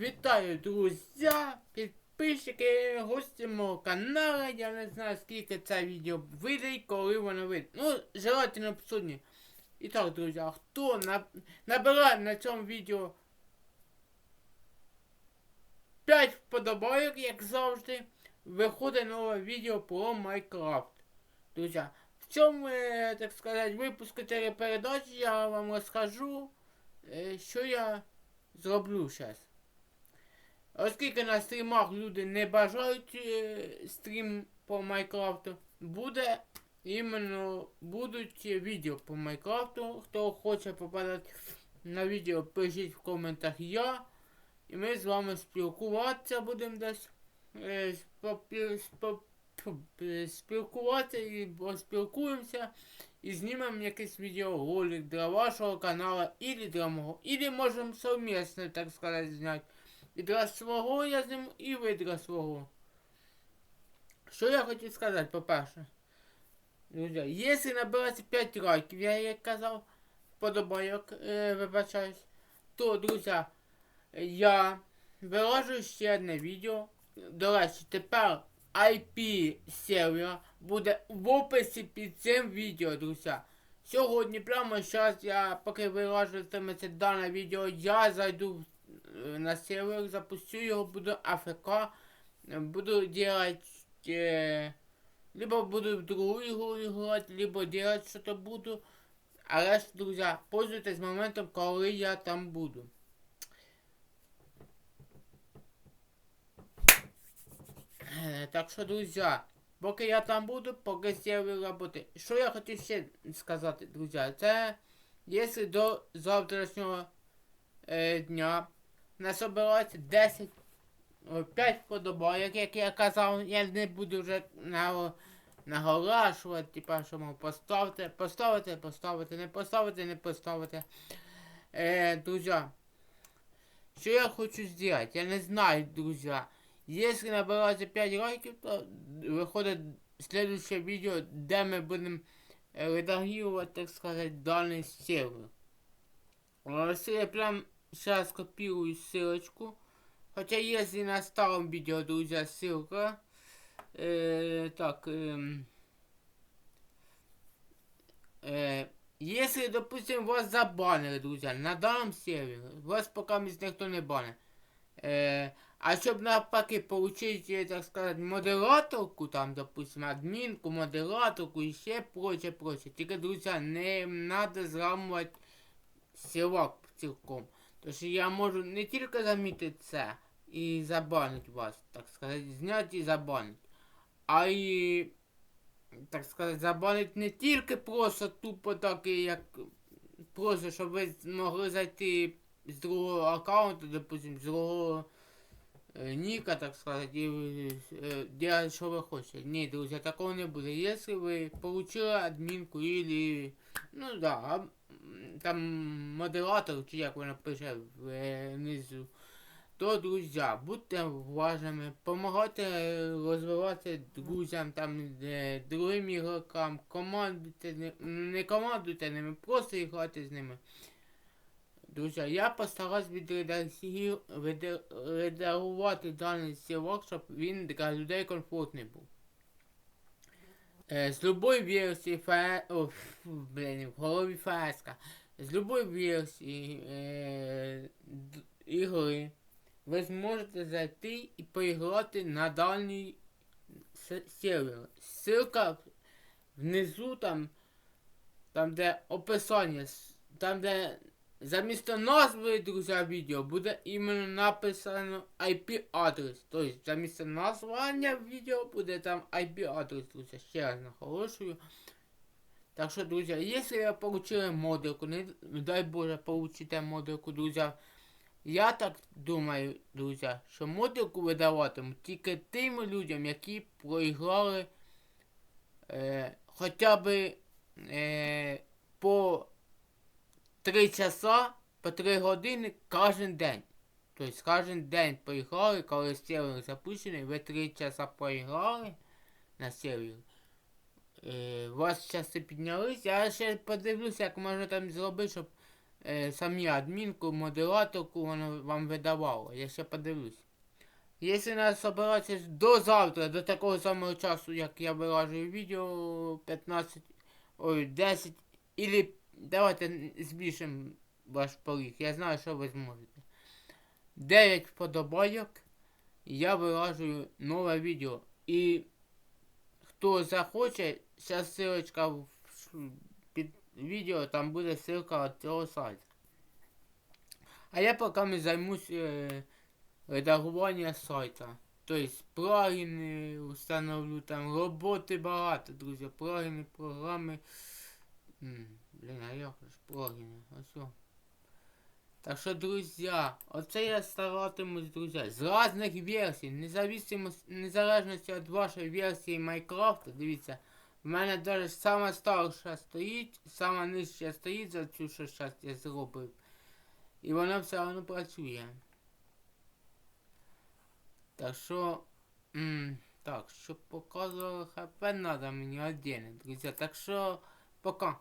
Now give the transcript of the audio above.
Вітаю, друзі, підписчики, гості мого каналу. Я не знаю, скільки це відео вийде коли воно вийде. Ну, желательно сьогодні. І так, друзі, хто на... набирає на цьому відео 5 вподобайок, як завжди, виходить нове відео про Майнкрафт. Друзі, в цьому, е, так сказати, випуску телепередачі я вам розкажу, е, що я зроблю зараз. Оскільки на стрімах люди не бажають е, стрім по Майнкрафту, буде іменно будуть відео по Майнкрафту. Хто хоче попадати на відео, пишіть в коментах я. І ми з вами спілкуватися будемо десь. Е, спопі- спо- фу, е, спілкуватися і поспілкуємося. І знімемо якийсь відеоролик для вашого каналу, или для мого. Или можемо совместно, так сказати, зняти. І для свого я зніму, і ви для свого. Що я хотів сказати, по-перше. Друзі, якщо набереться 5 лайків, я як казав, вподобайок, е, вибачаюсь, то, друзі, я виложу ще одне відео. До речі, тепер IP сервера буде в описі під цим відео, друзі. Сьогодні, прямо зараз, я поки виложитиметься дане відео, я зайду е, на сервер, запустю його, буду АФК, е, буду делать, е, либо буду в другу ігру играть, либо делать что-то буду. Але ж, друзі, пользуйтесь моментом, коли я там буду. Е, Так що, друзі, поки я там буду, поки сервер роботи. Що я хотів ще сказати, друзі, це якщо до завтрашнього е, дня насобирається 10 5 вподобайок, як я казав, я не буду вже на, наголошувати, типа, що мов поставте, поставити, поставити, не поставити, не поставити. Е, друзі, що я хочу зробити? Я не знаю, друзі. Если набирається 5 лайків, то виходить следующее відео, де ми будемо е, редагувати, так сказати, даний сервер. Ось я прям сейчас копирую ссылочку. Хотя если на старом видео, друзья, ссылка. Э, так. эм, э, если, допустим, вас забанили, друзья, на данном сервере, вас пока никто не банит. Э, а щоб навпаки получить, так сказать, модераторку, там, допустим, адмінку, модераторку і ще проче, проче. Тільки, друзі, не треба зламувати сілок цілком. Що я можу не тільки замітити це і забанити вас, так сказати, зняти і забанити, а і, так сказати, забанити не тільки просто тупо так, як просто, щоб ви змогли зайти з другого аккаунту, допустим, з другого е, ніка, так сказати, і е, делать, що ви хочете. Ні, друзі, такого не буде. Якщо ви получили адмінку или, ну да, там модератор, чи як вона пише внизу, то, друзі, будьте уважними, допомагайте розвивати друзям, там, е, другим ігрокам, командуйте, не командуйте ними, просто грайте з ними. Друзі, я постараюсь відредагію- віде- редагувати даний сілок, щоб він для людей комфортний був. Е, з любої версії фе... О, фу, в голові феска. З любої версії е, д- ігри ви зможете зайти і поіграти на с- сервер. Ссылка внизу там, там де описання, там де замість назви, друзі, відео буде іменно написано IP-адрес. Тобто замість названня відео буде там IP-адрес, друзі. Ще раз наголошую. Так що, друзі, якщо ви получили модельку, не дай Боже, получите модельку, друзі. Я так думаю, друзі, що модельку видаватимуть тільки тим людям, які проіграли е, хоча б е, 3 часа по 3 години кожен день. Тобто кожен день поіграли, коли сервер запущений, ви 3 часа поіграли на сервері. Е, у вас часи піднялись, я ще подивлюся, як можна там зробити, щоб е, самі адмінку, модераторку воно вам видавало. Я ще подивлюсь. Якщо не собиратися до завтра, до такого самого часу, як я вилажую відео 15, ой, 10, или давайте збільшимо ваш поріг. Я знаю, що ви зможете. 9 вподобайок, я вилажую нове відео. І хто захоче, зараз ссылочка під відео, там буде ссылка від цього сайту. А я поки займусь е, редагування сайта. Тобто плагіни установлю, там роботи багато, друзі. Плагіни, програми. М, Блін, а як ж плагіни? Ось. о. Так що, друзі, оце я старатимусь, друзі, з різних версій, независимо, незалежності від вашої версії Майнкрафта, дивіться, в мене навіть сама старша стоїть, сама нижча стоїть за цю, що зараз я зробив. І вона все одно працює. Так що, м, так, щоб показували хп, надо мені отдельно, друзі. Так що, пока.